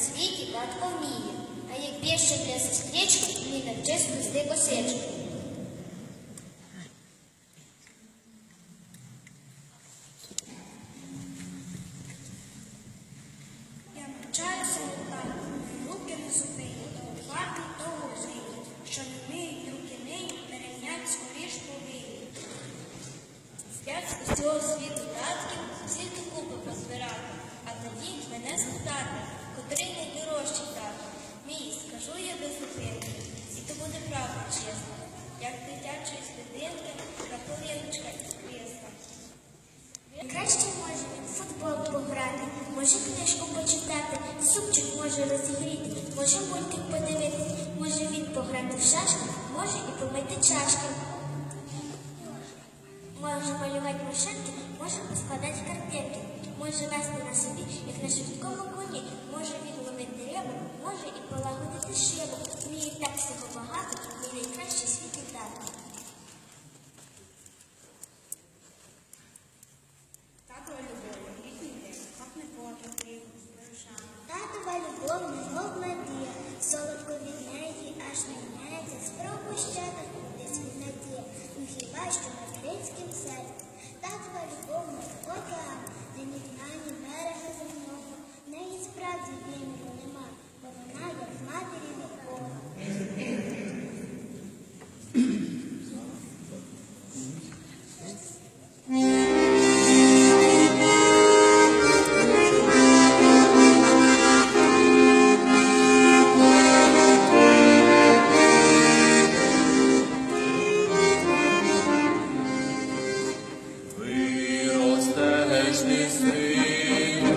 світі татко вміє, а як більше для сестрички, мені навчись плести косичку. Я навчаюся літати, руки не зупиню, то варти того зині, що не вміють руки нині, перейнять скоріш повинні. Як з усього світу татків, всі купи позбирати, а тоді мене спитати, котрий найдорожчий тато. Мій, скажу я без зупинки, і то буде правда чесна, як дитячої дитинки, на коліночка і крісла. Краще може футбол пограти, може книжку почитати, супчик може розігріти, може мультик подивитись, може він пограти в шашки, може і помити чашки. Може малювати машинки, може складати картинки, може вести на собі, як на швидкому коні, може він ловити рибу, може і полагодити шибу. Вміє так всього багато, мій найкращий світ Виростеш ти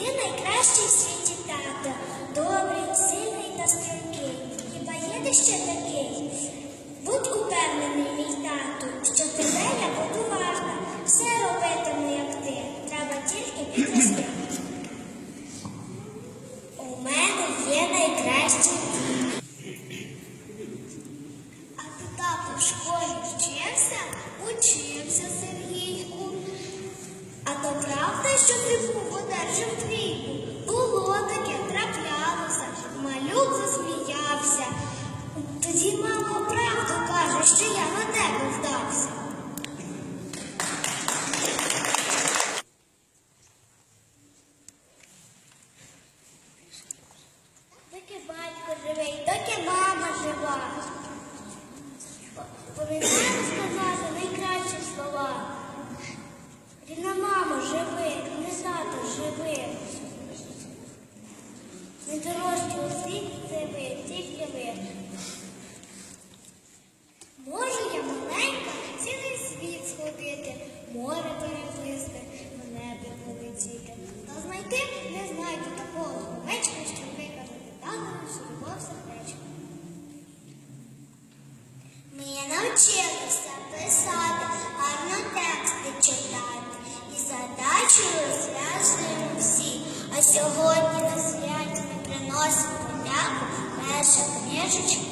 ти найкращий в світі тато, добрий, сильний та стрімкий. Хіба є ти ще такий? Будь упевнений, мій тату, що тебе я буду варта. Все робитиму, як ти. Треба тільки підрости. У мене є найкращий. А ти тато в школі вчився? Учився, Сергійку. А то правда, що ти батько і доки мама жива. Пам'ятаю навчилися писати, гарно тексти читати і задачі розв'язуємо всі. А сьогодні на святі ми приносимо подяку перша книжечка